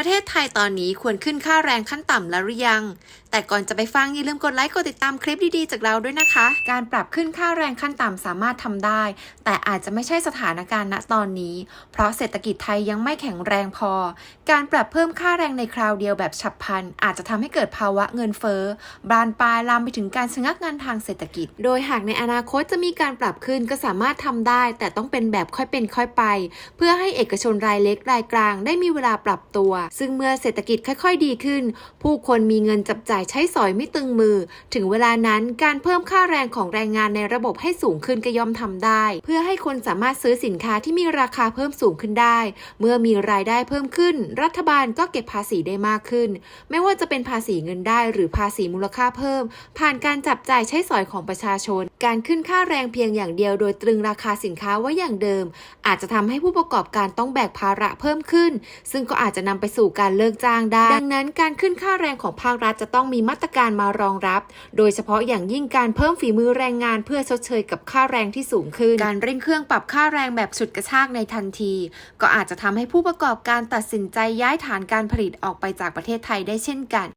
ประเทศไทยตอนนี้ควรขึ้นค่าแรงขั้นต่ำแล้วหรือยัง แต่ก่อนจะไปฟังอย่าลืมกดไลค์กดติดตามคลิปดีๆจากเราด้วยนะคะ การปรับขึ้นค่าแรงขั้นต่ำสามารถทำได้ แต่อาจจะไม่ใช่สถานการณ์ณตอนนี้ เพราะเศรษฐกิจไทยยังไม่แข็งแรงพอ การปรับเพิ่มค่าแรงในคราวเดียวแบบฉับพลัน อาจจะทำให้เกิดภาวะเงินเฟ้อบานปลายลามไปถึงการชะงักงานทางเศรษฐกิจ โดยหากในอนาคตจะมีการปรับขึ้นก็สามารถทำได้ แต่ต้องเป็นแบบค่อยเป็นค่อยไป เพื่อให้เอกชนรายเล็กรายกลาง ได้มีเวลาปรับตัวซึ่งเมื่อเศรษฐกิจค่อยๆ ดีขึ้น ผู้คนมีเงินจับจ่ายใช้สอยไม่ตึงมือ ถึงเวลานั้นการเพิ่มค่าแรงของแรงงานในระบบให้สูงขึ้นก็ย่อมทำได้ เพื่อให้คนสามารถซื้อสินค้าที่มีราคาเพิ่มสูงขึ้นได้ เมื่อมีรายได้เพิ่มขึ้น รัฐบาลก็เก็บภาษีได้มากขึ้น ไม่ว่าจะเป็นภาษีเงินได้ หรือภาษีมูลค่าเพิ่ม ผ่านการจับจ่ายใช้สอยของประชาชน การขึ้นค่าแรงเพียงอย่างเดียวโดยตรึงราคาสินค้าไว้อย่างเดิม อาจจะทำให้ผู้ประกอบการต้องแบกภาระเพิ่มขึ้น ซึ่งก็อาจจะนำไปสู่การเลิกจ้างได้ ดังนั้นการขึ้นค่าแรงของภาครัฐจะต้องมีมาตรการมารองรับ โดยเฉพาะอย่างยิ่งการเพิ่มฝีมือแรงงานเพื่อชดเชยกับค่าแรงที่สูงขึ้น การเร่งเครื่องปรับค่าแรงแบบฉุดกระชากในทันที ก็อาจจะทำให้ผู้ประกอบการตัดสินใจย้ายฐานการผลิตออกไปจากประเทศไทยได้เช่นกัน